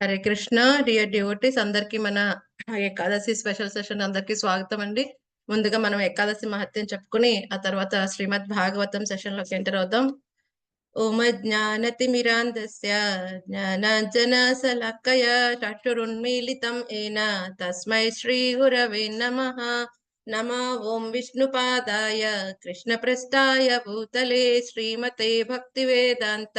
Hare Krishna dear devotees అందరికి మన Ekadashi special session అందరికి స్వాగతం అండి. ముందుగా మనం ఏకాదశి మహత్యం చెప్పుకుని ఆ తర్వాత శ్రీమద్ భాగవతం సెషన్లోకి ఎంటర్ అవుదాం. ఓమ జ్ఞానతిమిరాంధస్య జ్ఞానాంజన శలాకయ చక్షురున్మీలితం ఏన తస్మై శ్రీ గురవే నమః. నమ ఓం విష్ణుపాదాయ కృష్ణప్రస్థాయ భూతలే శ్రీమతే భక్తి వేదాంత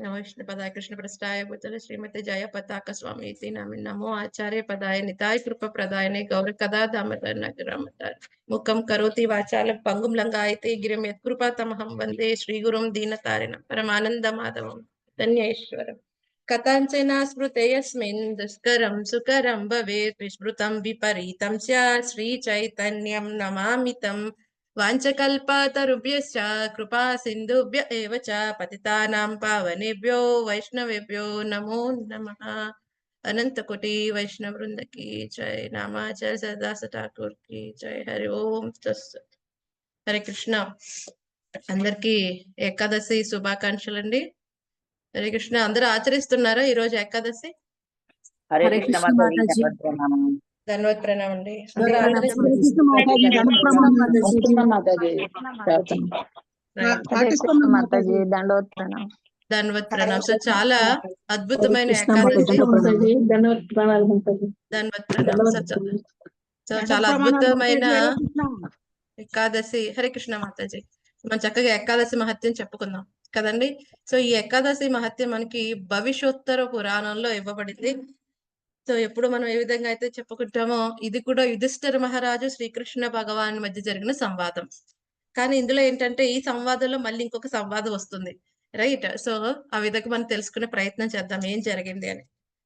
नमोष्ण पदाय कृष्ण कृष्णपदाय कृष्णप्रस्ताय भूतल जय पताक स्वामी नाम नमो आचार्य पदाय, निताय कृपप्रदायने गौरकदा दामोदर नगरमदर मुखम करोति वाचाल पंगुम वाचालं पङ्गुं लङ्गायते गिरिं यत्कृपातमहं वंदे, श्रीगुरुं दीनतारिणं परमानन्दमाधवं धन्यैश्वरम् कथञ्चन स्मृते यस्मिन्, दुष्करं सुकरं भवेत्, विस्मृतं विपरीतं स्यात्, श्रीचैतन्यं नमामि तम्। వాంఛకల్పతరుభ్యశ్చ కృపా సింధుభ్య ఏవ చ పతితానాం పావనేభ్యో వైష్ణవేభ్యో నమో నమః అనంత కోటి వైష్ణవ వృందకి జై నామాచార్య సదాస ఠాకూర్కి జై హరి ఓం తస్సత్ హరే కృష్ణ అందరికి ఏకాదశి శుభాకాంక్షలు అండి. హరే కృష్ణ అందరూ ఆచరిస్తున్నారా ఈ రోజు ఏకాదశి? హరే కృష్ణ ధన్యవాద ప్రణామం అండి. ధన్యవాద ప్రణామం సో చాలా అద్భుతమైన. ధన్యవాద ప్రణామం. సో చాలా అద్భుతమైన ఏకాదశి. హరే కృష్ణ మాతాజీ. మనం చక్కగా ఏకాదశి మహత్యం చెప్పుకుందాం కదండి? సో ఈ ఏకాదశి మహత్యం మనకి భవిష్యోత్తర పురాణంలో ఇవ్వబడింది. సో ఎప్పుడు మనం ఏ విధంగా అయితే చెప్పుకుంటామో ఇది కూడా యుధిష్ఠిర మహారాజు శ్రీకృష్ణ భగవాన్ మధ్య జరిగిన సంవాదం. కానీ ఇందులో ఏంటంటే ఈ సంవాదంలో మళ్ళీ ఇంకొక సంవాదం వస్తుంది. రైట్? సో ఆ విధంగా మనం తెలుసుకునే ప్రయత్నం చేద్దాం ఏం జరిగింది అని.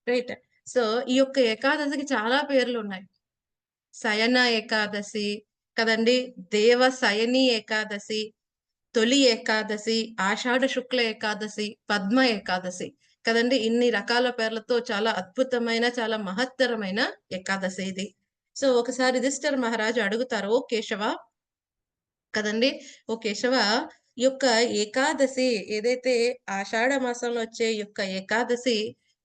రైట్? సో ఈ యొక్క ఏకాదశికి చాలా పేర్లు ఉన్నాయి. శయన ఏకాదశి కదండి? దేవ శయని ఏకాదశి తొలి ఏకాదశి ఆషాఢ శుక్ల ఏకాదశి పద్మ ఏకాదశి. కదండి? ఇన్ని రకాల పేర్లతో చాలా అద్భుతమైన చాలా మహత్తరమైన ఏకాదశి ఇది. సో ఒకసారి రిజిస్టర్ మహారాజు అడుగుతారు ఓ కేశవ కదండి? ఓ కేశవ ఈ యొక్క ఏకాదశి ఏదైతే ఆషాఢ మాసంలో వచ్చే యొక్క ఏకాదశి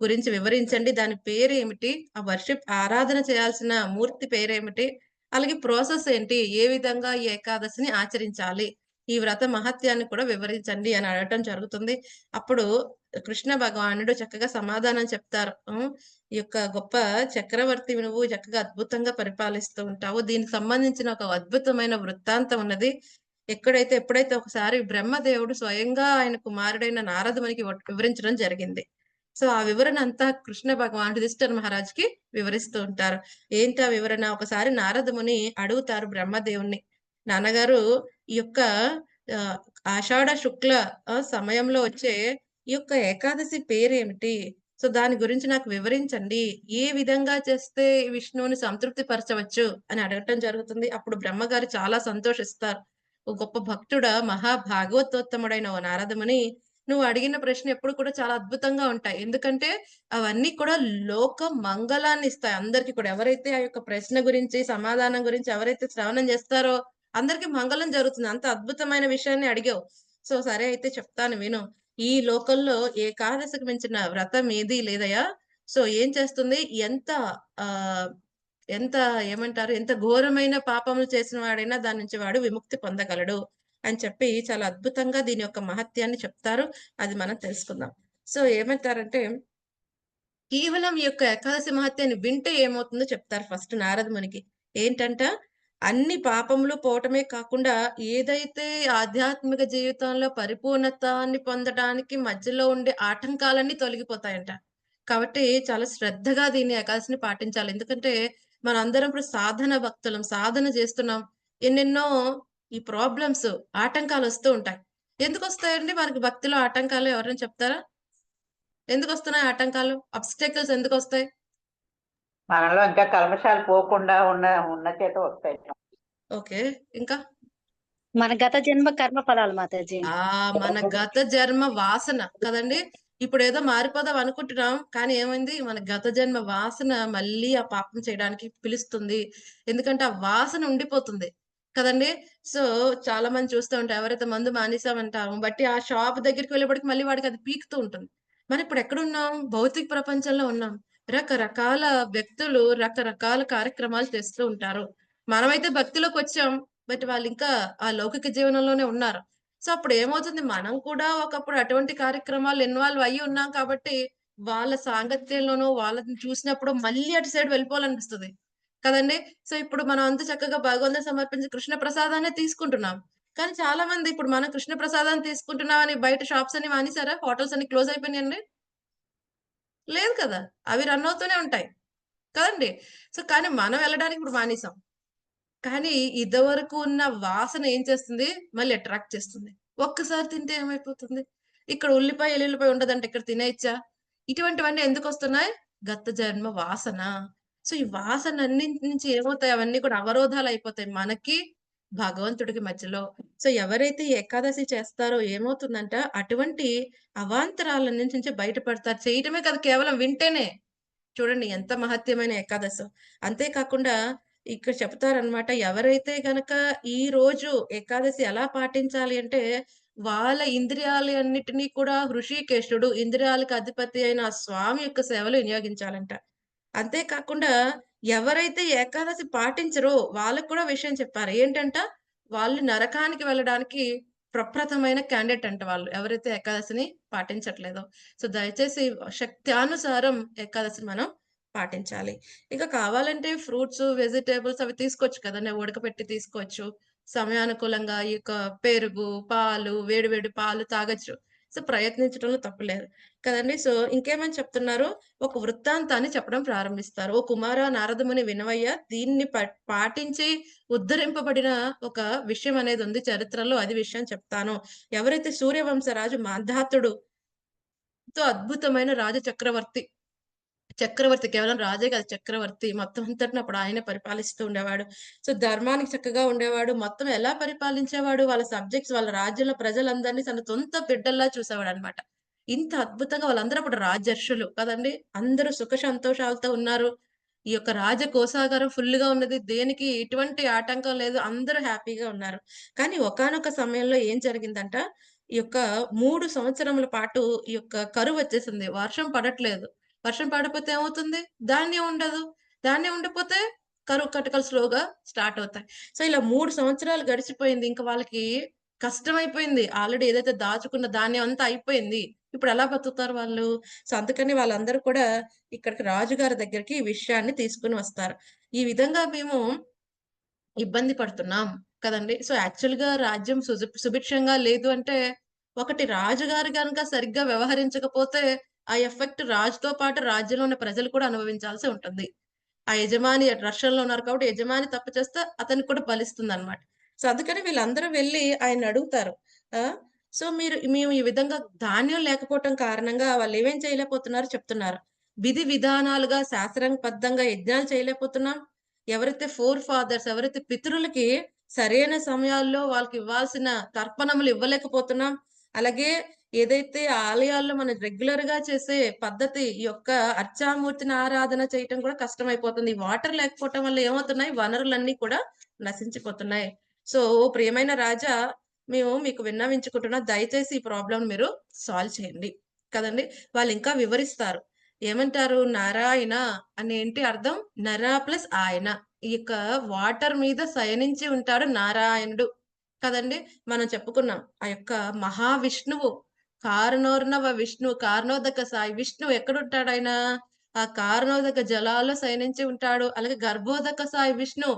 గురించి వివరించండి. దాని పేరు ఏమిటి ఆ వర్షిప్ ఆరాధన చేయాల్సిన మూర్తి పేరేమిటి? అలాగే ప్రాసెస్ ఏంటి? ఏ విధంగా ఈ ఏకాదశిని ఆచరించాలి? ఈ వ్రత మహత్యాన్ని కూడా వివరించండి అని అడగటం జరుగుతుంది. అప్పుడు కృష్ణ భగవానుడు చక్కగా సమాధానం చెప్తారు. ఈ యొక్క గొప్ప చక్రవర్తి నువ్వు చక్కగా అద్భుతంగా పరిపాలిస్తూ ఉంటావు. దీనికి సంబంధించిన ఒక అద్భుతమైన వృత్తాంతం ఉన్నది. ఎక్కడైతే ఎప్పుడైతే ఒకసారి బ్రహ్మదేవుడు స్వయంగా ఆయన కుమారుడైన నారదునికి వివరించడం జరిగింది. సో ఆ వివరణ అంతా కృష్ణ భగవాన్ యుధిష్ఠిర మహారాజ్కి వివరిస్తూ ఉంటారు. ఏంటి ఆ వివరణ? ఒకసారి నారదముని అడుగుతారు బ్రహ్మదేవుణ్ణి. నాన్నగారు ఈ యొక్క ఆషాఢ శుక్ల సమయంలో వచ్చే ఈ యొక్క ఏకాదశి పేరేమిటి? సో దాని గురించి నాకు వివరించండి. ఏ విధంగా చేస్తే విష్ణువుని సంతృప్తి పరచవచ్చు అని అడగటం జరుగుతుంది. అప్పుడు బ్రహ్మగారు చాలా సంతోషిస్తారు. ఓ గొప్ప భక్తుడ మహా భాగవతోత్తముడైన ఓ నారదముని నువ్వు అడిగిన ప్రశ్న ఎప్పుడు కూడా చాలా అద్భుతంగా ఉంటాయి. ఎందుకంటే అవన్నీ కూడా లోక మంగళాన్ని ఇస్తాయి. అందరికి కూడా ఎవరైతే ఆ యొక్క ప్రశ్న గురించి సమాధానం గురించి ఎవరైతే శ్రవణం చేస్తారో అందరికీ మంగళం జరుగుతుంది. అంత అద్భుతమైన విషయాన్ని అడిగావు. సో సరే అయితే చెప్తాను విను. ఈ లోకంలో ఏకాదశికి మించిన వ్రతం ఏది లేదయా సో ఏం చేస్తుంది? ఎంత ఆ ఎంత ఏమంటారు? ఎంత ఘోరమైన పాపములు చేసిన వాడైనా దాని నుంచి వాడు విముక్తి పొందగలడు అని చెప్పి చాలా అద్భుతంగా దీని యొక్క మహత్యాన్ని చెప్తారు. అది మనం తెలుసుకుందాం. సో ఏమంటారంటే కేవలం ఈ యొక్క ఏకాదశి మహత్యాన్ని వింటే ఏమవుతుందో చెప్తారు ఫస్ట్ నారద మునికి ఏంటంట? అన్ని పాపములు పోవటమే కాకుండా ఏదైతే ఆధ్యాత్మిక జీవితంలో పరిపూర్ణతాన్ని పొందడానికి మధ్యలో ఉండే ఆటంకాలన్నీ తొలగిపోతాయంట. కాబట్టి చాలా శ్రద్ధగా దీన్ని ఏకాదశిని పాటించాలి. ఎందుకంటే మనందరం ఇప్పుడు సాధన భక్తులం సాధన చేస్తున్నాం. ఎన్నెన్నో ఈ ప్రాబ్లమ్స్ ఆటంకాలు వస్తూ ఉంటాయి. ఎందుకు వస్తాయండి? మనకి భక్తిలో ఆటంకాలు ఎవరైనా చెప్తారా? ఎందుకు వస్తున్నాయి ఆటంకాలు? అబ్స్టెకల్స్ ఎందుకు వస్తాయి? మనలో ఇంకా కల్మషాలు పోకుండా ఉన్న ఉన్న చేత వస్తాయి. ఓకే ఇంకా? మన గత జన్మ కర్మ ఫలాలు మాతాజీ. ఆ మన గత జన్మ వాసన కదండి? ఇప్పుడు ఏదో మారిపోదాం అనుకుంటున్నాం కానీ ఏమైంది? మన గత జన్మ వాసన మళ్ళీ ఆ పాపం చేయడానికి పిలుస్తుంది. ఎందుకంటే ఆ వాసన ఉండిపోతుంది కదండి? సో చాలా మంది చూస్తూ ఉంటారు ఎవరైతే మందు మానేసామంటాము బట్టి ఆ షాప్ దగ్గరికి వెళ్ళేప్పటికి మళ్ళీ వాడికి అది పీకుతూ ఉంటుంది. మనం ఇప్పుడు ఎక్కడున్నాం భౌతిక ప్రపంచంలో ఉన్నాం. రకరకాల వ్యక్తులు రకరకాల కార్యక్రమాలు చేస్తూ ఉంటారు. మనమైతే భక్తిలోకి వచ్చాం బట్ వాళ్ళు ఇంకా ఆ లౌకిక జీవనంలోనే ఉన్నారు. సో అప్పుడు ఏమవుతుంది? మనం కూడా ఒకప్పుడు అటువంటి కార్యక్రమాలు ఇన్వాల్వ్ అయ్యి ఉన్నాం కాబట్టి వాళ్ళ సాంగత్యంలోనూ వాళ్ళని చూసినప్పుడు మళ్ళీ అటు సైడ్ వెళ్ళిపోవాలనిపిస్తుంది. కదండి? సో ఇప్పుడు మనం అంత చక్కగా భగవంతుని సమర్పించి కృష్ణ ప్రసాదాన్ని తీసుకుంటున్నాం. కానీ చాలా మంది ఇప్పుడు మనం కృష్ణ ప్రసాదాన్ని తీసుకుంటున్నామని బయట షాప్స్ అన్ని మానేసారా హోటల్స్ అన్ని క్లోజ్ అయిపోయినాయండి? లేదు కదా? అవి రన్ అవుతూనే ఉంటాయి. కదండి? సో కానీ మనం వెళ్ళడానికి ఇప్పుడు మానేసాం. కానీ ఇదివరకు ఉన్న వాసన ఏం చేస్తుంది? మళ్ళీ అట్రాక్ట్ చేస్తుంది. ఒక్కసారి తింటే ఏమైపోతుంది? ఇక్కడ ఉల్లిపాయ ఎల్లుల్లిపాయ ఉండదంటే ఇక్కడ తినేయచ్చా? ఇటువంటివన్నీ ఎందుకు వస్తున్నాయి? గత జన్మ వాసన. సో ఈ వాసన అన్నింటి నుంచి ఏమవుతాయి? అవన్నీ కూడా అవరోధాలు అయిపోతాయి మనకి. భగవంతుడికి మధ్యలో. సో ఎవరైతే ఏకాదశి చేస్తారో ఏమవుతుందంట? అటువంటి అవాంతరాల నుంచి బయటపడతారు. చేయటమే కదా కేవలం వింటేనే. చూడండి ఎంత మహత్యమైన ఏకాదశి. అంతేకాకుండా ఇక్కడ చెప్తారనమాట ఎవరైతే గనక ఈ రోజు ఏకాదశి ఎలా పాటించాలి అంటే వాళ్ళ ఇంద్రియాలన్నిటినీ కూడా హృషికేశుడు ఇంద్రియాలకు అధిపతి అయిన ఆ స్వామి యొక్క సేవలు వినియోగించాలంట. అంతేకాకుండా ఎవరైతే ఏకాదశి పాటించరో వాళ్ళకు కూడా విషయం చెప్పారు ఏంటంట? వాళ్ళు నరకానికి వెళ్ళడానికి ప్రప్రథమైన క్యాండిడేట్ అంట వాళ్ళు. ఎవరైతే ఏకాదశిని పాటించట్లేదో. సో దయచేసి శక్త్యానుసారం ఏకాదశిని మనం పాటించాలి. ఇంకా కావాలంటే ఫ్రూట్స్ వెజిటేబుల్స్ అవి తీసుకోవచ్చు కదండి ఉడకపెట్టి తీసుకోవచ్చు. సమయానుకూలంగా ఈ యొక్క పెరుగు పాలు వేడి వేడి పాలు తాగొచ్చు. సో ప్రయత్నించడంలో తప్పులేదు కదండి? సో ఇంకేమని చెప్తున్నారు? ఒక వృత్తాంతాన్ని చెప్పడం ప్రారంభిస్తారు. ఓ కుమార నారదముని వినవయ్య దీన్ని ప- పాటించి ఉద్ధరింపబడిన ఒక విషయం అనేది ఉంది చరిత్రలో అది విషయం చెప్తాను. ఎవరైతే సూర్యవంశరాజు మాంధాతుడు తో అద్భుతమైన రాజ చక్రవర్తి చక్రవర్తి కేవలం రాజే కాదు చక్రవర్తి మొత్తం అంతటిని అప్పుడు ఆయన పరిపాలిస్తూ ఉండేవాడు. సో ధర్మానికి చక్కగా ఉండేవాడు. మొత్తం ఎలా పరిపాలించేవాడు? వాళ్ళ సబ్జెక్ట్స్ వాళ్ళ రాజ్యంలో ప్రజలందరినీ తన సొంత బిడ్డల్లా చూసేవాడు అనమాట ఇంత అద్భుతంగా వాళ్ళందరూ అప్పుడు రాజర్షులు కదండి. అందరూ సుఖ సంతోషాలతో ఉన్నారు. ఈ యొక్క రాజ కోశాగారం ఫుల్గా ఉన్నది. దేనికి ఎటువంటి ఆటంకం లేదు. అందరూ హ్యాపీగా ఉన్నారు. కానీ ఒకానొక సమయంలో ఏం జరిగిందంట? ఈ యొక్క మూడు సంవత్సరముల పాటు ఈ యొక్క కరువు వచ్చేసింది. వర్షం పడట్లేదు. వర్షం పడకపోతే ఏమవుతుంది? ధాన్యం ఉండదు. ధాన్యం ఉండకపోతే కరువు కటకలు స్లోగా స్టార్ట్ అవుతాయి. సో ఇలా మూడు సంవత్సరాలు గడిచిపోయింది. ఇంకా వాళ్ళకి కష్టమైపోయింది. ఆల్రెడీ ఏదైతే దాచుకున్న ధాన్యం అంతా అయిపోయింది. ఇప్పుడు ఎలా బతుకుతారు వాళ్ళు? సో అందుకని వాళ్ళందరూ కూడా ఇక్కడికి రాజుగారి దగ్గరికి ఈ విషయాన్ని తీసుకుని వస్తారు. ఈ విధంగా మేము ఇబ్బంది పడుతున్నాం కదండి. సో యాక్చువల్గా రాజ్యం సుభిక్షంగా లేదు అంటే ఒకటి రాజుగారు కనుక సరిగ్గా వ్యవహరించకపోతే ఆ ఎఫెక్ట్ రాజుతో పాటు రాజ్యంలో ఉన్న ప్రజలు కూడా అనుభవించాల్సి ఉంటుంది. ఆ యజమాని రష్యన్లో ఉన్నారు కాబట్టి యజమాని తప్పు చేస్తే అతనికి కూడా ఫలిస్తుంది అనమాట సో అందుకని వీళ్ళందరూ వెళ్ళి ఆయన అడుగుతారు. ఆ? సో మీరు మేము ఈ విధంగా ధాన్యం లేకపోవటం కారణంగా వాళ్ళు ఏమేం చేయలేకపోతున్నారు చెప్తున్నారు. విధి విధానాలుగా శాస్త్రబద్ధంగా యజ్ఞాలు చేయలేకపోతున్నాం. ఎవరైతే ఫోర్ ఫాదర్స్ ఎవరైతే పితరులకి సరైన సమయాల్లో వాళ్ళకి ఇవ్వాల్సిన తర్పణములు ఇవ్వలేకపోతున్నాం. అలాగే ఏదైతే ఆలయాల్లో మనం రెగ్యులర్గా చేసే పద్ధతి ఈ యొక్క అర్చామూర్తిని ఆరాధన చేయటం కూడా కష్టమైపోతుంది. వాటర్ లేకపోవటం వల్ల ఏమవుతున్నాయి? వనరులన్నీ కూడా నశించిపోతున్నాయి. సో ప్రియమైన రాజా మేము మీకు విన్నవించుకుంటున్నా. దయచేసి ఈ ప్రాబ్లం మీరు సాల్వ్ చేయండి. కదండి? వాళ్ళు ఇంకా వివరిస్తారు. ఏమంటారు? నారాయణ అని ఏంటి అర్థం? నరా ప్లస్ ఆయన. ఈ యొక్క వాటర్ మీద శయనించి ఉంటాడు నారాయణుడు. కదండి? మనం చెప్పుకున్నాం. ఆ యొక్క మహావిష్ణువు కారణోర్ణవ విష్ణు కారణోదక సాయి. విష్ణు ఎక్కడుంటాడు ఆయన? ఆ కారణోదక జలాల్లో శయనించి ఉంటాడు. అలాగే గర్భోదక సాయి విష్ణు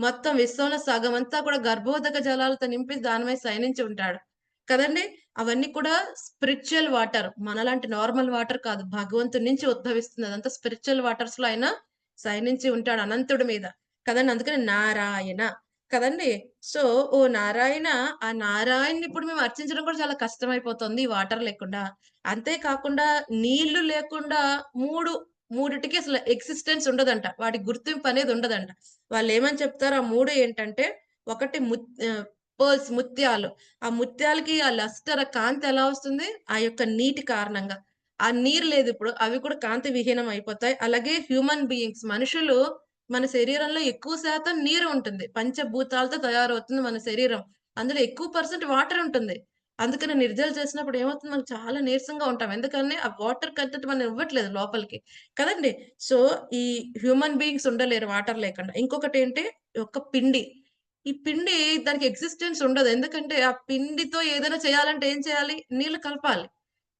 మొత్తం విశ్వంలో సగం అంతా కూడా గర్భోదక జలాలతో నింపి దాని మీద శయనించి ఉంటాడు. కదండి? అవన్నీ కూడా స్పిరిచువల్ వాటర్. మనలాంటి నార్మల్ వాటర్ కాదు. భగవంతుడి నుంచి ఉద్భవిస్తుంది అదంతా స్పిరిచువల్ వాటర్స్లో ఆయన శయనించి ఉంటాడు అనంతుడి మీద. కదండి? అందుకని నారాయణ. కదండి? సో ఓ నారాయణ ఆ నారాయణ ఇప్పుడు మేము అర్చించడం కూడా చాలా కష్టమైపోతుంది అయిపోతుంది వాటర్ లేకుండా. అంతేకాకుండా నీళ్ళు లేకుండా మూడు మూడిటికి అసలు ఎగ్జిస్టెన్స్ ఉండదంట. వాటి గుర్తింపు అనేది ఉండదంట. వాళ్ళు ఏమని చెప్తారు ఆ మూడు ఏంటంటే ఒకటి పర్ల్స్ ముత్యాలు. ఆ ముత్యాలకి ఆ లస్టర్ ఆ కాంతి ఎలా వస్తుంది? ఆ యొక్క నీటి కారణంగా. ఆ నీరు లేదు ఇప్పుడు అవి కూడా కాంతి విహీనం అయిపోతాయి. అలాగే హ్యూమన్ బీయింగ్స్ మనుషులు మన శరీరంలో ఎక్కువ శాతం నీరు ఉంటుంది. పంచభూతాలతో తయారవుతుంది మన శరీరం. అందులో ఎక్కువ పర్సెంట్ వాటర్ ఉంటుంది. అందుకని నిర్జలు చేసినప్పుడు ఏమవుతుంది? మనకు చాలా నీరసంగా ఉంటాం. ఎందుకంటే ఆ వాటర్ కంటెంట్ మనం ఇవ్వట్లేదు లోపలికి. కదండి? సో ఈ హ్యూమన్ బీయింగ్స్ ఉండలేరు వాటర్ లేకుండా. ఇంకొకటి ఏంటి? ఒక పిండి. ఈ పిండి దానికి ఎగ్జిస్టెన్స్ ఉండదు. ఎందుకంటే ఆ పిండితో ఏదైనా చేయాలంటే ఏం చేయాలి? నీళ్ళు కలపాలి.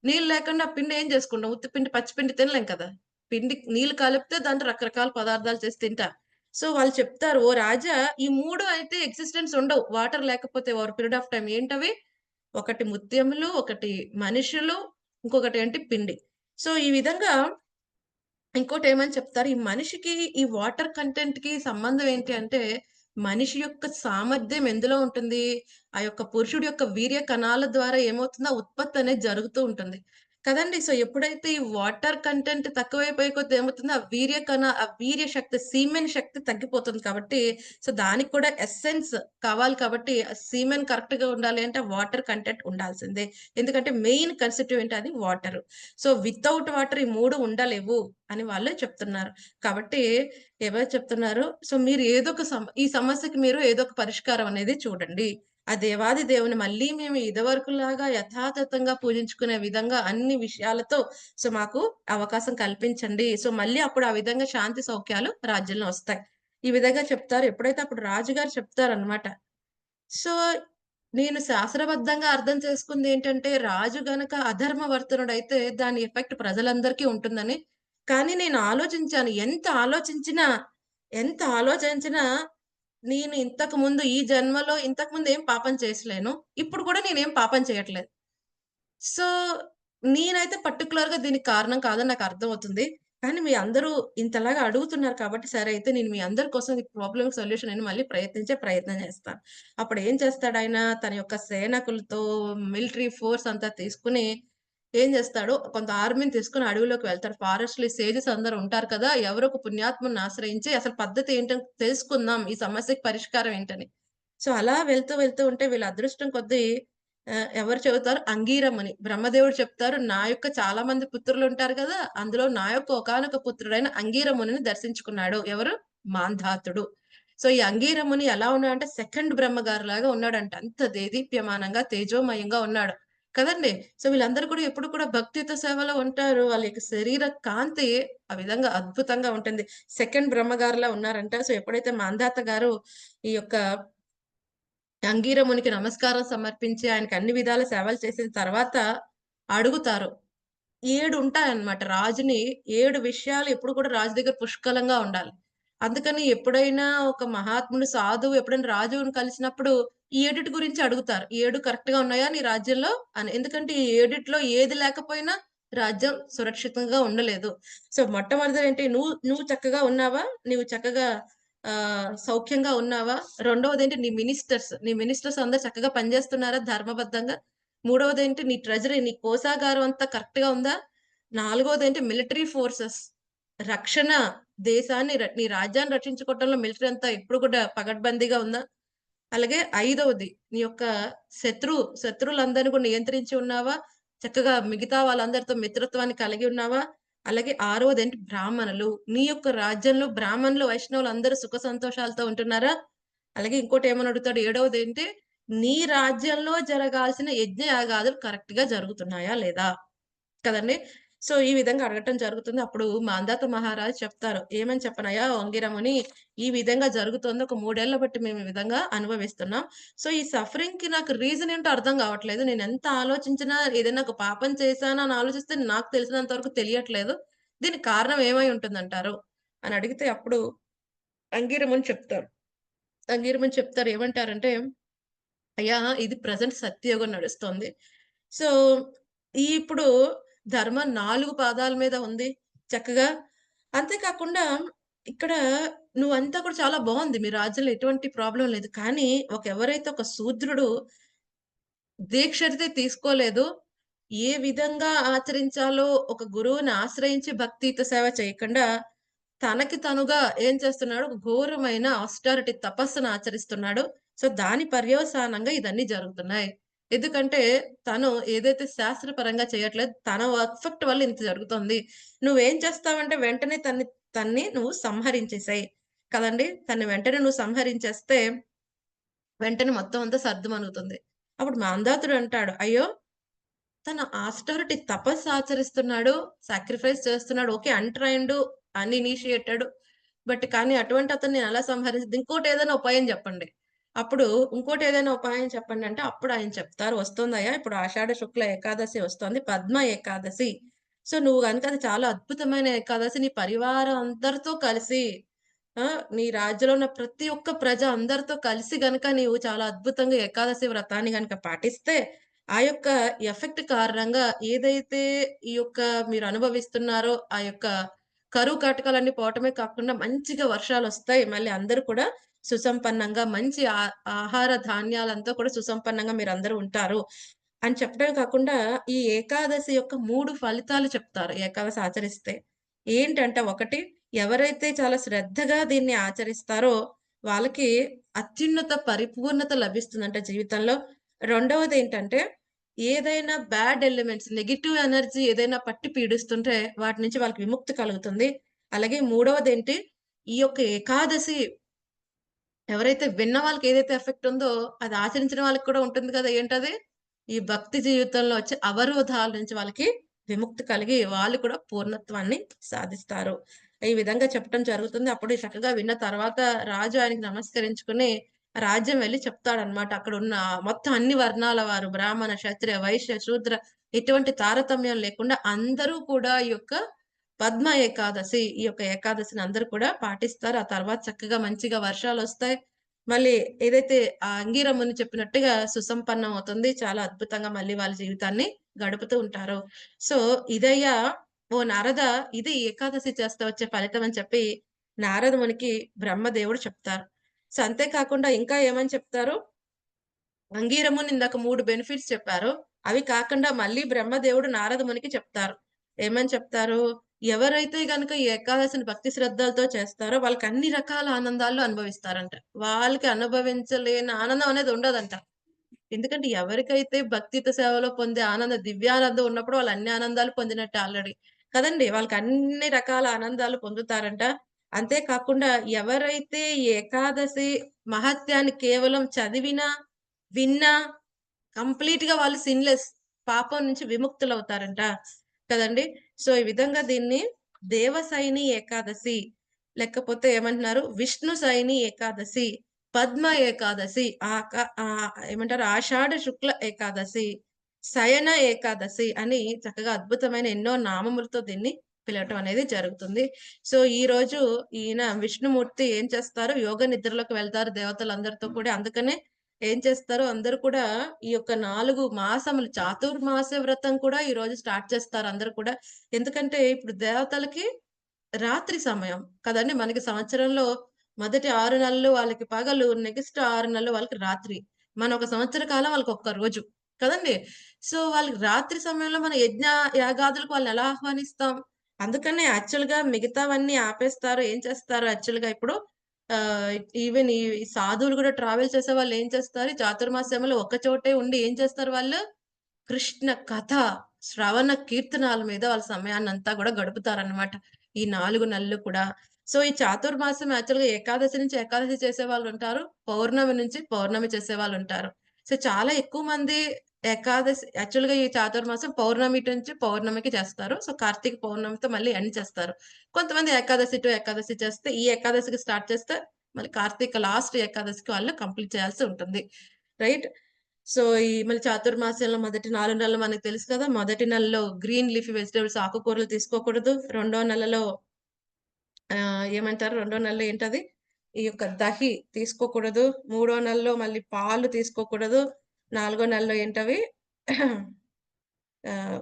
నీళ్ళు లేకుండా ఆ పిండి ఏం చేసుకుంటాం? ఉత్తి పిండి పచ్చి పిండి తినలేం కదా? పిండి నీళ్ళు కలిపితే దాంట్లో రకరకాల పదార్థాలు చేసి తింటారు సో వాళ్ళు చెప్తారు ఓ రాజా ఈ మూడు అయితే ఎగ్జిస్టెన్స్ ఉండవు. వాటర్ లేకపోతే ఓవర్ పీరియడ్ ఆఫ్ టైం ఏంటవి? ఒకటి ముత్యములు ఒకటి మనుషులు ఇంకొకటి ఏంటి పిండి. సో ఈ విధంగా ఇంకోటి ఏమని చెప్తారు? ఈ మనిషికి ఈ వాటర్ కంటెంట్కి సంబంధం ఏంటి అంటే మనిషి యొక్క సామర్థ్యం ఎందులో ఉంటుంది? ఆ యొక్క పురుషుడి యొక్క వీర్య కణాల ద్వారా ఏమవుతుందో? ఉత్పత్తి అనేది జరుగుతూ ఉంటుంది. కదండి. సో ఎప్పుడైతే ఈ వాటర్ కంటెంట్ తక్కువైపోయే కొద్ది ఏమవుతుందో ఆ వీర్య కణ ఆ వీర్య శక్తి సీమెన్ శక్తి తగ్గిపోతుంది కాబట్టి సో దానికి కూడా ఎస్సెన్స్ కావాలి కాబట్టి సీమెన్ కరెక్ట్గా ఉండాలి అంటే వాటర్ కంటెంట్ ఉండాల్సిందే. ఎందుకంటే మెయిన్ కన్స్టిట్యూయెంట్ అది వాటర్. సో వితౌట్ వాటర్ ఈ మూడు ఉండలేవు అని వాళ్ళు చెప్తున్నారు. కాబట్టి ఎవరు చెప్తున్నారు? సో మీరు ఏదో ఒక సమ ఈ సమస్యకి మీరు ఏదో ఒక పరిష్కారం అనేది చూడండి. ఆ దేవాది దేవుని మళ్ళీ మేము ఇదివరకు లాగా యథాతథంగా పూజించుకునే విధంగా అన్ని విషయాలతో సో మాకు అవకాశం కల్పించండి. సో మళ్ళీ అప్పుడు ఆ విధంగా శాంతి సౌఖ్యాలు రాజ్యంలో వస్తాయి. ఈ విధంగా చెప్తారు. ఎప్పుడైతే అప్పుడు రాజుగారు చెప్తారు అనమాట సో నేను శాస్త్రబద్ధంగా అర్థం చేసుకుంది ఏంటంటే రాజు గనక అధర్మవర్తనుడైతే దాని ఎఫెక్ట్ ప్రజలందరికీ ఉంటుందని. కానీ నేను ఆలోచించాను. ఎంత ఆలోచించినా ఎంత ఆలోచించినా నేను ఇంతకు ముందు ఈ జన్మలో ఇంతకు ముందు ఏం పాపం చేసలేను. ఇప్పుడు కూడా నేనేం పాపం చేయట్లేదు. సో నేనైతే పర్టికులర్గా దీనికి కారణం కాదని నాకు అర్థం అవుతుంది కానీ మీ అందరూ ఇంతలాగా అడుగుతున్నారు కాబట్టి సరే అయితే నేను మీ అందరి కోసం ఈ ప్రాబ్లమ్ సొల్యూషన్ అని మళ్ళీ ప్రయత్నించే ప్రయత్నం చేస్తాను. అప్పుడు ఏం చేస్తాడు ఆయన? తన యొక్క సేనకులతో మిలిటరీ ఫోర్స్ అంతా తీసుకుని ఏం చేస్తాడు? కొంత ఆర్మీని తీసుకుని అడవిలోకి వెళ్తాడు. ఫారెస్ట్లో సేజెస్ అందరూ ఉంటారు కదా ఎవరో ఒక పుణ్యాత్మని ఆశ్రయించి అసలు పద్ధతి ఏంటని తెలుసుకుందాం ఈ సమస్యకి పరిష్కారం ఏంటని. సో అలా వెళ్తూ వెళ్తూ ఉంటే వీళ్ళ అదృష్టం కొద్దీ ఎవరు చెబుతారు? అంగీరమని. బ్రహ్మదేవుడు చెప్తారు నా యొక్క చాలా మంది పుత్రులు ఉంటారు కదా అందులో నా యొక్క ఒకానొక పుత్రుడైన అంగీరముని దర్శించుకున్నాడు. ఎవరు? మాంధాతుడు. సో ఈ అంగీరముని ఎలా ఉన్నాడంటే సెకండ్ బ్రహ్మగారు లాగా ఉన్నాడంట. అంత దేదీప్యమానంగా తేజోమయంగా ఉన్నాడు. కదండి. సో వీళ్ళందరూ కూడా ఎప్పుడు కూడా భక్తియుత సేవలో ఉంటారు. వాళ్ళ యొక్క శరీర కాంతి ఆ విధంగా అద్భుతంగా ఉంటుంది. సెకండ్ బ్రహ్మగారులా ఉన్నారంట. సో ఎప్పుడైతే మాంధాత గారు ఈ యొక్క అంగీరమునికి నమస్కారం సమర్పించి ఆయనకి అన్ని విధాల సేవలు చేసిన తర్వాత అడుగుతారు. ఏడు ఉంటాయన్నమాట. రాజుని ఏడు విషయాలు ఎప్పుడు కూడా రాజు దగ్గర పుష్కలంగా ఉండాలి. అందుకని ఎప్పుడైనా ఒక మహాత్ముడు సాధువు ఎప్పుడైనా రాజుని కలిసినప్పుడు ఈ ఏడిట్ గురించి అడుగుతారు. ఈ ఏడు కరెక్ట్గా ఉన్నాయా నీ రాజ్యంలో? అని. ఎందుకంటే ఈ ఏడిట్లో ఏది లేకపోయినా రాజ్యం సురక్షితంగా ఉండలేదు. సో మొట్టమొదటి ఏంటి? నువ్వు నువ్వు చక్కగా ఉన్నావా? నువ్వు చక్కగా ఆ సౌఖ్యంగా ఉన్నావా? రెండవది ఏంటి? నీ మినిస్టర్స్ నీ మినిస్టర్స్ అందరు చక్కగా పనిచేస్తున్నారా ధర్మబద్ధంగా? మూడవది ఏంటి? నీ ట్రెజరీ నీ కోసాగారం అంతా కరెక్ట్గా ఉందా? నాలుగవది ఏంటి? మిలిటరీ ఫోర్సెస్ రక్షణ దేశాన్ని నీ రాజ్యాన్ని రక్షించుకోవటంలో మిలిటరీ అంతా ఎప్పుడు కూడా పగడ్బందీగా ఉందా? అలాగే ఐదవది నీ యొక్క శత్రు శత్రులందరినీ కూడా నియంత్రించి ఉన్నావా? చక్కగా మిగతా వాళ్ళందరితో మిత్రత్వాన్ని కలిగి ఉన్నావా? అలాగే ఆరవది ఏంటి? బ్రాహ్మణులు. నీ యొక్క రాజ్యంలో బ్రాహ్మణులు వైష్ణవులు అందరూ సుఖ సంతోషాలతో ఉంటున్నారా? అలాగే ఇంకోటి ఏమని అడుగుతాడు? ఏడవది ఏంటి? నీ రాజ్యంలో జరగాల్సిన యజ్ఞ యాగాదులు కరెక్ట్గా జరుగుతున్నాయా లేదా? కదండి? సో ఈ విధంగా అడగటం జరుగుతుంది. అప్పుడు మాందాత మహారాజ్ చెప్తారు ఏమని చెప్పనయ్యా వంగిరముని? ఈ విధంగా జరుగుతుంది. ఒక మూడేళ్ళ బట్టి మేము ఈ విధంగా అనుభవిస్తున్నాం. సో ఈ సఫరింగ్కి నాకు రీజన్ ఏంటో అర్థం కావట్లేదు. నేను ఎంత ఆలోచించినా ఏదైనా ఒక పాపం చేశానా అని ఆలోచిస్తే నాకు తెలిసినంత వరకు తెలియట్లేదు. దీనికి కారణం ఏమై ఉంటుందంటారు? అని అడిగితే అప్పుడు అంగీరముని చెప్తారు. అంగీరముని చెప్తారు ఏమంటారంటే అయ్యా ఇది ప్రజెంట్ సత్యయోగం నడుస్తుంది. సో ఈ ఇప్పుడు ధర్మం నాలుగు పాదాల మీద ఉంది చక్కగా. అంతేకాకుండా ఇక్కడ నువ్వంతా కూడా చాలా బాగుంది. మీ రాజ్యంలో ఎటువంటి ప్రాబ్లం లేదు. కానీ ఒక ఎవరైతే ఒక శూద్రుడు దీక్ష అయితే తీసుకోలేదు ఏ విధంగా ఆచరించాలో ఒక గురువుని ఆశ్రయించి భక్తియుత సేవ చేయకుండా తనకి తనుగా ఏం చేస్తున్నాడు? ఘోరమైన ఆస్టారిటీ తపస్సును ఆచరిస్తున్నాడు. సో దాని పర్యవసానంగా ఇదన్నీ జరుగుతున్నాయి. ఎందుకంటే తను ఏదైతే శాస్త్రపరంగా చేయట్లేదు తన ఎఫెక్ట్ వల్ల ఇంత జరుగుతుంది. నువ్వేం చేస్తావంటే వెంటనే తన్ని తన్ని నువ్వు సంహరించేసాయి కదండి. తన్ని వెంటనే నువ్వు సంహరించేస్తే వెంటనే మొత్తం అంతా సర్దుమనుగుతుంది అప్పుడు మాందాతుడు అంటాడు అయ్యో తన ఆస్టారిటీ తపస్సు ఆచరిస్తున్నాడు సాక్రిఫైస్ చేస్తున్నాడు ఓకే అంట్రైండు అని ఇనిషియేటెడ్ బట్ కానీ అటువంటి అతను నేను ఎలా సంహరించింది ఇంకోటి ఏదైనా ఉపాయం చెప్పండి. అప్పుడు ఇంకోటి ఏదైనా ఉపాయం చెప్పండి అంటే అప్పుడు ఆయన చెప్తారు వస్తుందయ్యా ఇప్పుడు ఆషాఢ శుక్ల ఏకాదశి వస్తుంది పద్మ ఏకాదశి. సో నువ్వు కనుక అది చాలా అద్భుతమైన ఏకాదశి నీ పరివారం అందరితో కలిసి నీ రాజ్యంలో ఉన్న ప్రతి ఒక్క ప్రజ అందరితో కలిసి గనక నీవు చాలా అద్భుతంగా ఏకాదశి వ్రతాన్ని గనుక పాటిస్తే ఆ యొక్క ఎఫెక్ట్ కారణంగా ఏదైతే ఈ యొక్క మీరు అనుభవిస్తున్నారో ఆ యొక్క కరువు కాటకాలన్నీ పోవటమే కాకుండా మంచిగా వర్షాలు వస్తాయి మళ్ళీ అందరూ కూడా సుసంపన్నంగా మంచి ఆహార ధాన్యాలంతా కూడా సుసంపన్నంగా మీరు అందరూ ఉంటారు. అని చెప్పడమే కాకుండా ఈ ఏకాదశి యొక్క మూడు ఫలితాలు చెప్తారు ఏకాదశి ఆచరిస్తే. ఏంటంటే ఒకటి ఎవరైతే చాలా శ్రద్ధగా దీన్ని ఆచరిస్తారో వాళ్ళకి అత్యున్నత పరిపూర్ణత లభిస్తుందంట జీవితంలో. రెండవది ఏంటంటే ఏదైనా బ్యాడ్ ఎలిమెంట్స్ నెగిటివ్ ఎనర్జీ ఏదైనా పట్టి పీడిస్తుంటే వాటి నుంచి వాళ్ళకి విముక్తి కలుగుతుంది. అలాగే మూడవది ఏంటి ఈ యొక్క ఏకాదశి ఎవరైతే విన్న వాళ్ళకి ఏదైతే ఎఫెక్ట్ ఉందో అది ఆచరించిన వాళ్ళకి కూడా ఉంటుంది కదా ఏంటది? ఈ భక్తి జీవితంలో వచ్చే అవరోధాల నుంచి వాళ్ళకి విముక్తి కలిగి వాళ్ళు కూడా పూర్ణత్వాన్ని సాధిస్తారు. ఈ విధంగా చెప్పడం జరుగుతుంది. అప్పుడు చక్కగా విన్న తర్వాత రాజు ఆయనకి నమస్కరించుకుని రాజ్యం వెళ్ళి చెప్తాడనమాట అక్కడ ఉన్న మొత్తం అన్ని వర్ణాల వారు బ్రాహ్మణ క్షత్రియ వైశ్య శూద్ర ఎటువంటి తారతమ్యం లేకుండా అందరూ కూడా ఈ యొక్క పద్మ ఏకాదశి ఈ యొక్క ఏకాదశిని అందరూ కూడా పాటిస్తారు. ఆ తర్వాత చక్కగా మంచిగా వర్షాలు వస్తాయి. మళ్ళీ ఏదైతే ఆ అంగీరముని చెప్పినట్టుగా సుసంపన్నం అవుతుంది చాలా అద్భుతంగా మళ్ళీ వాళ్ళ జీవితాన్ని గడుపుతూ ఉంటారు. సో ఇదయ్యా ఓ నారద ఇది ఏకాదశి చేస్తే వచ్చే ఫలితం అని చెప్పి నారద మునికి బ్రహ్మదేవుడు చెప్తారు. సో అంతేకాకుండా ఇంకా ఏమని చెప్తారు? అంగీరముని ఇందాక మూడు బెనిఫిట్స్ చెప్పారు. అవి కాకుండా మళ్ళీ బ్రహ్మదేవుడు నారద మునికి చెప్తారు. ఏమని చెప్తారు? ఎవరైతే గనక ఈ ఏకాదశిని భక్తి శ్రద్ధలతో చేస్తారో వాళ్ళకి అన్ని రకాల ఆనందాలు అనుభవిస్తారంట. వాళ్ళకి అనుభవించలేని ఆనందం అనేది ఉండదంట. ఎందుకంటే ఎవరికైతే భక్తిత సేవలో పొందే ఆనంద దివ్యానందం ఉన్నప్పుడు వాళ్ళు అన్ని ఆనందాలు పొందినట్టు ఆల్రెడీ. కదండి? వాళ్ళకి అన్ని రకాల ఆనందాలు పొందుతారంట. అంతేకాకుండా ఎవరైతే ఈ ఏకాదశి మహత్యాన్ని కేవలం చదివినా విన్నా కంప్లీట్గా వాళ్ళు సిన్లెస్ పాపం నుంచి విముక్తులు అవుతారంట కదండి? సో ఈ విధంగా దీన్ని దేవసైని ఏకాదశి లేకపోతే ఏమంటున్నారు? విష్ణు సైని ఏకాదశి పద్మ ఏకాదశి ఆ ఏమంటారు? ఆషాఢ శుక్ల ఏకాదశి శయన ఏకాదశి అని చక్కగా అద్భుతమైన ఎన్నో నామములతో దీన్ని పిలవటం అనేది జరుగుతుంది. సో ఈ రోజు ఈయన విష్ణుమూర్తి ఏం చేస్తారు? యోగ నిద్రలోకి వెళ్తారు దేవతలందరితో కూడా. అందుకనే ఏం చేస్తారు అందరూ కూడా ఈ యొక్క నాలుగు మాసములు చాతుర్మాస వ్రతం కూడా ఈ రోజు స్టార్ట్ చేస్తారు అందరు కూడా. ఎందుకంటే ఇప్పుడు దేవతలకి రాత్రి సమయం కదండి. మనకి సంవత్సరంలో మొదటి ఆరు నెలలు వాళ్ళకి పగలు నెక్స్ట్ ఆరు నెలలు వాళ్ళకి రాత్రి. మన ఒక సంవత్సర కాలం వాళ్ళకి ఒక్క రోజు కదండి. సో వాళ్ళకి రాత్రి సమయంలో మన యజ్ఞ యాగాదులకు వాళ్ళని ఎలా ఆహ్వానిస్తాం? అందుకనే యాక్చువల్గా మిగతావన్నీ ఆపేస్తారు. ఏం చేస్తారు యాక్చువల్గా ఇప్పుడు? ఈవెన్ ఈ సాధువులు కూడా ట్రావెల్ చేసే వాళ్ళు ఏం చేస్తారు? చాతుర్మాస్యంలో ఒక్క చోటే ఉండి ఏం చేస్తారు వాళ్ళు? కృష్ణ కథ శ్రవణ కీర్తనాల మీద వాళ్ళ సమయాన్ని అంతా కూడా గడుపుతారనమాట ఈ నాలుగు నెలలు కూడా. సో ఈ చాతుర్మాసం యాక్చువల్గా ఏకాదశి నుంచి ఏకాదశి చేసే వాళ్ళు ఉంటారు. పౌర్ణమి నుంచి పౌర్ణమి చేసే వాళ్ళు ఉంటారు. సో చాలా ఎక్కువ మంది ఏకాదశి యాక్చువల్గా ఈ చాతుర్మాసం పౌర్ణమి నుంచి పౌర్ణమికి చేస్తారు. సో కార్తీక పౌర్ణమితో మళ్ళీ ఎండ్ చేస్తారు. కొంతమంది ఏకాదశి టు ఏకాదశి చేస్తే ఈ ఏకాదశికి స్టార్ట్ చేస్తే మళ్ళీ కార్తీక లాస్ట్ ఏకాదశికి వాళ్ళు కంప్లీట్ చేయాల్సి ఉంటుంది. రైట్ సో ఈ మళ్ళీ చాతుర్మాసంలో మొదటి నాలుగు నెలలు మనకు తెలుసు కదా మొదటి నెలలో గ్రీన్ లీఫీ వెజిటేబుల్స్ ఆకుకూరలు తీసుకోకూడదు. రెండో నెలలో ఏమంటారు? రెండో నెలలో ఏంటది? ఈ యొక్క దహి తీసుకోకూడదు. మూడో నెలలో మళ్ళీ పాలు తీసుకోకూడదు. నాలుగో నెలలో ఏంటవి? ఆ,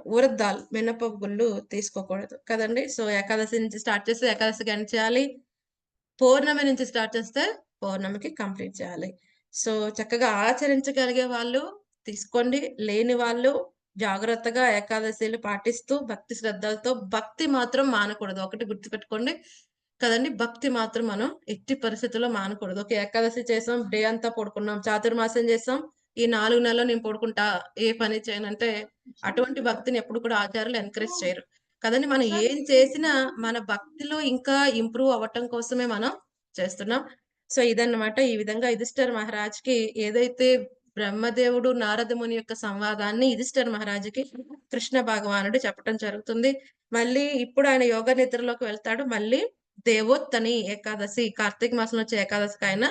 మినపప్పు గుళ్ళు తీసుకోకూడదు. కదండి? సో ఏకాదశి నుంచి స్టార్ట్ చేస్తే ఏకాదశికి ఎండ్ చేయాలి? పౌర్ణమి నుంచి స్టార్ట్ చేస్తే పౌర్ణమికి కంప్లీట్ చేయాలి. సో చక్కగా ఆచరించగలిగే వాళ్ళు తీసుకోండి. లేని వాళ్ళు జాగ్రత్తగా ఏకాదశిలు పాటిస్తూ భక్తి శ్రద్ధలతో భక్తి మాత్రం మానకూడదు. ఒకటి గుర్తుపెట్టుకోండి. కదండి? భక్తి మాత్రం మనం ఎట్టి పరిస్థితుల్లో మానకూడదు. ఒక ఏకాదశి చేసాం డే అంతా పడుకున్నాం చాతుర్మాసం చేసాం ఈ నాలుగు నెలలు నేను పడుకుంటా ఏ పని చేయనంటే అటువంటి భక్తిని ఎప్పుడు కూడా ఆచార్యులు ఎంకరేజ్ చేయరు. కదండి మనం ఏం చేసినా మన భక్తిలో ఇంకా ఇంప్రూవ్ అవ్వటం కోసమే మనం చేస్తున్నాం. సో ఇదన్నమాట. ఈ విధంగా యుధిష్ఠర్ మహారాజ్కి ఏదైతే బ్రహ్మదేవుడు నారద ముని యొక్క సంవాదాన్ని యుధిష్ఠర్ మహారాజుకి కృష్ణ భగవానుడు చెప్పడం జరుగుతుంది. మళ్ళీ ఇప్పుడు ఆయన యోగ నిద్రలోకి వెళ్తాడు. మళ్ళీ దేవోత్తని ఏకాదశి కార్తీక మాసంలో వచ్చే ఏకాదశికి ఆయన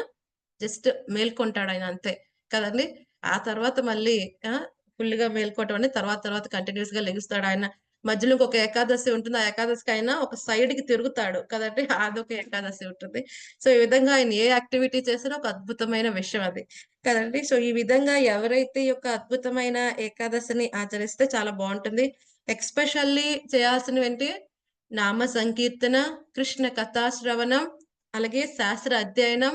జస్ట్ మేల్కొంటాడు ఆయన అంతే. కదండి? ఆ తర్వాత మళ్ళీ ఆ ఫుల్గా మేల్కోవటం అని తర్వాత తర్వాత కంటిన్యూస్గా లెగుస్తాడు ఆయన. మధ్యలో ఇంకొక ఏకాదశి ఉంటుంది. ఆ ఏకాదశికి ఆయన ఒక సైడ్కి తిరుగుతాడు కదండి. అదొక ఏకాదశి ఉంటుంది. సో ఈ విధంగా ఆయన ఏ యాక్టివిటీ చేసినా ఒక అద్భుతమైన విషయం అది కదండి. సో ఈ విధంగా ఎవరైతే ఈ యొక్క అద్భుతమైన ఏకాదశిని ఆచరిస్తే చాలా బాగుంటుంది. ఎక్స్పెషల్లీ చేయాల్సినవి ఏంటి? నామ సంకీర్తన కృష్ణ కథాశ్రవణం అలాగే శాస్త్ర అధ్యయనం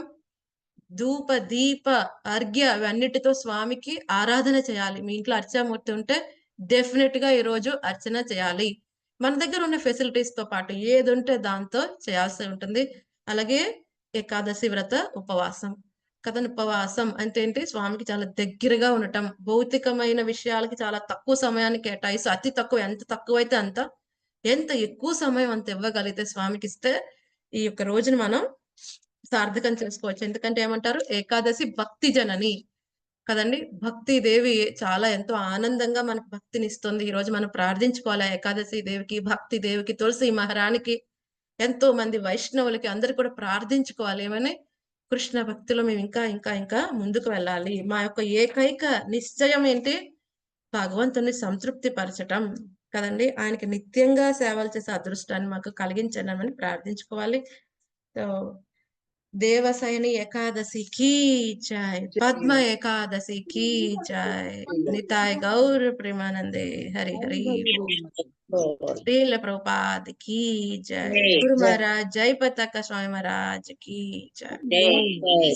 ధూప దీప అర్ఘ్య అవన్నిటితో స్వామికి ఆరాధన చేయాలి. మీ ఇంట్లో అర్చామూర్తి ఉంటే డెఫినెట్గా ఈ రోజు అర్చన చేయాలి. మన దగ్గర ఉన్న ఫెసిలిటీస్తో పాటు ఏది ఉంటే దాంతో చేయాల్సి ఉంటుంది. అలాగే ఏకాదశి వ్రత ఉపవాసం. కథను ఉపవాసం అంటే ఏంటి? స్వామికి చాలా దగ్గరగా ఉండటం. భౌతికమైన విషయాలకి చాలా తక్కువ సమయాన్ని కేటాయిస్తూ అతి తక్కువ ఎంత తక్కువైతే అంత ఎంత ఎక్కువ సమయం అంత ఇవ్వగలిగితే స్వామికి ఇస్తే ఈ యొక్క రోజును మనం సార్థకం చేసుకోవచ్చు. ఎందుకంటే ఏమంటారు? ఏకాదశి భక్తి జనని. కదండి? భక్తి దేవి చాలా ఎంతో ఆనందంగా మనకు భక్తిని ఇస్తుంది. ఈ రోజు మనం ప్రార్థించుకోవాలి ఏకాదశి దేవికి భక్తి దేవికి తులసి మహారానికి ఎంతో మంది వైష్ణవులకి అందరు కూడా ప్రార్థించుకోవాలి. ఏమని? కృష్ణ భక్తిలో మేము ఇంకా ఇంకా ఇంకా ముందుకు వెళ్ళాలి. మా యొక్క ఏకైక నిశ్చయం ఏంటి? భగవంతుని సంతృప్తి పరచటం. కదండి? ఆయనకి నిత్యంగా సేవలు చేసే అదృష్టాన్ని మాకు కలిగించండి అని ప్రార్థించుకోవాలి. సో దేవసైని ఏకాదశి కీ జై పద్మ ఏకాదశి కీ జై నితాయ్ గౌర ప్రేమానందే హరి హరి శ్రీల ప్రభుపాద్ కీ జై గురు మహారాజ్ జై పతాక స్వామి మహారాజ్ కీ జై జై జై